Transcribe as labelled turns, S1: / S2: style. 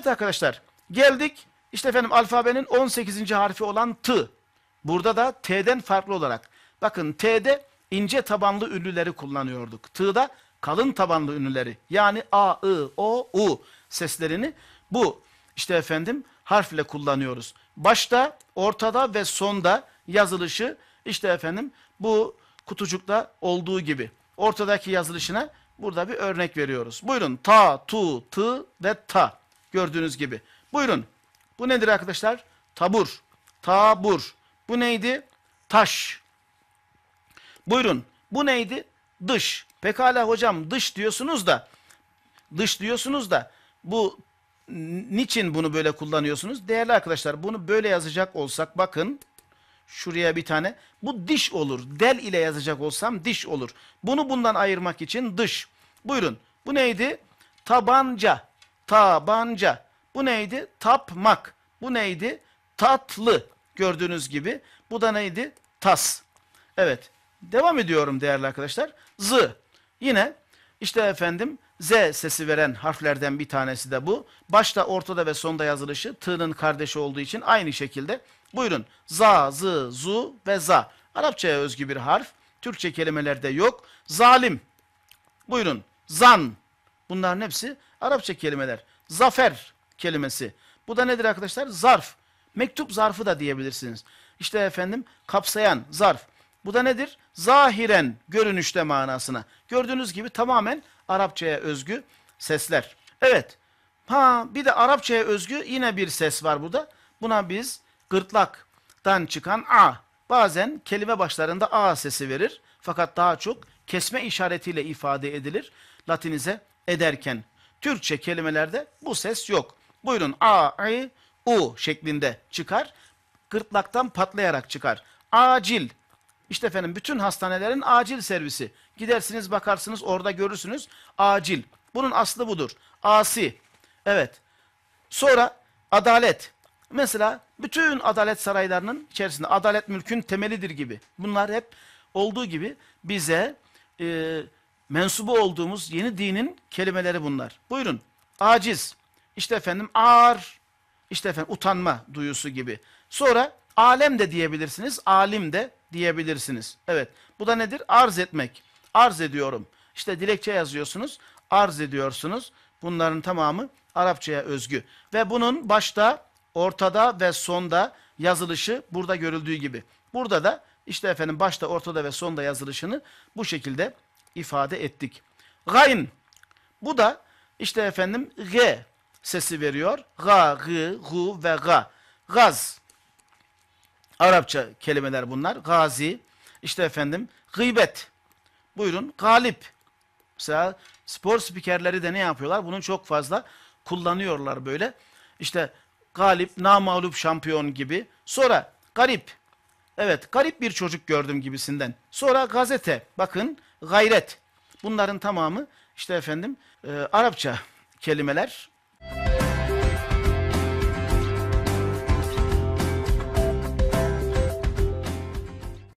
S1: Evet arkadaşlar geldik işte efendim alfabenin 18. harfi olan T. Burada da T'den farklı olarak. Bakın T'de ince tabanlı ünlüleri kullanıyorduk. T'da kalın tabanlı ünlüleri yani A, I, O, U seslerini bu işte efendim harfle kullanıyoruz. Başta, ortada ve sonda yazılışı işte efendim bu kutucukta olduğu gibi. Ortadaki yazılışına burada bir örnek veriyoruz. Buyurun ta, tu, tı ve ta gördüğünüz gibi. Buyurun bu nedir arkadaşlar? Tabur, tabur. Bu neydi? Taş. Buyurun bu neydi? Dış. Pekala hocam dış diyorsunuz da dış diyorsunuz da bu niçin bunu böyle kullanıyorsunuz? Değerli arkadaşlar bunu böyle yazacak olsak bakın şuraya bir tane bu diş olur. Del ile yazacak olsam diş olur. Bunu bundan ayırmak için dış. Buyurun bu neydi? Tabanca. Tabanca. Bu neydi? Tapmak. Bu neydi? Tatlı. Gördüğünüz gibi. Bu da neydi? Tas. Evet. Devam ediyorum değerli arkadaşlar. Z. Yine işte efendim Z sesi veren harflerden bir tanesi de bu. Başta, ortada ve sonda yazılışı T'nın kardeşi olduğu için aynı şekilde. Buyurun. Za, Z, Zu ve Za. Arapçaya özgü bir harf. Türkçe kelimelerde yok. Zalim. Buyurun. Zan. Bunların hepsi Arapça kelimeler. Zafer kelimesi. Bu da nedir arkadaşlar? Zarf. Mektup zarfı da diyebilirsiniz. İşte efendim kapsayan zarf. Bu da nedir? Zahiren görünüşte manasına. Gördüğünüz gibi tamamen Arapçaya özgü sesler. Evet. Ha bir de Arapçaya özgü yine bir ses var burada. Buna biz gırtlaktan çıkan a. Bazen kelime başlarında a sesi verir. Fakat daha çok kesme işaretiyle ifade edilir. Latinize ederken. Türkçe kelimelerde bu ses yok. Buyurun a, i, u şeklinde çıkar. Gırtlaktan patlayarak çıkar. Acil. İşte efendim bütün hastanelerin acil servisi. Gidersiniz bakarsınız orada görürsünüz acil. Bunun aslı budur. Asi. Evet. Sonra adalet. Mesela bütün adalet saraylarının içerisinde adalet mülkün temelidir gibi. Bunlar hep olduğu gibi bize e, mensubu olduğumuz yeni dinin kelimeleri bunlar. Buyurun. Aciz. İşte efendim ağır. İşte efendim utanma duyusu gibi. Sonra alem de diyebilirsiniz, alim de diyebilirsiniz. Evet. Bu da nedir? Arz etmek. Arz ediyorum. İşte dilekçe yazıyorsunuz, arz ediyorsunuz. Bunların tamamı Arapçaya özgü. Ve bunun başta, ortada ve sonda yazılışı burada görüldüğü gibi. Burada da işte efendim başta, ortada ve sonda yazılışını bu şekilde ifade ettik. Gayn. Bu da işte efendim G sesi veriyor. Ga, gı, gu ve ga. Gaz. Arapça kelimeler bunlar. Gazi. işte efendim gıybet. Buyurun galip. Mesela spor spikerleri de ne yapıyorlar? Bunu çok fazla kullanıyorlar böyle. İşte galip, namağlup şampiyon gibi. Sonra garip. Evet garip bir çocuk gördüm gibisinden. Sonra gazete. Bakın gayret. Bunların tamamı işte efendim e, Arapça kelimeler.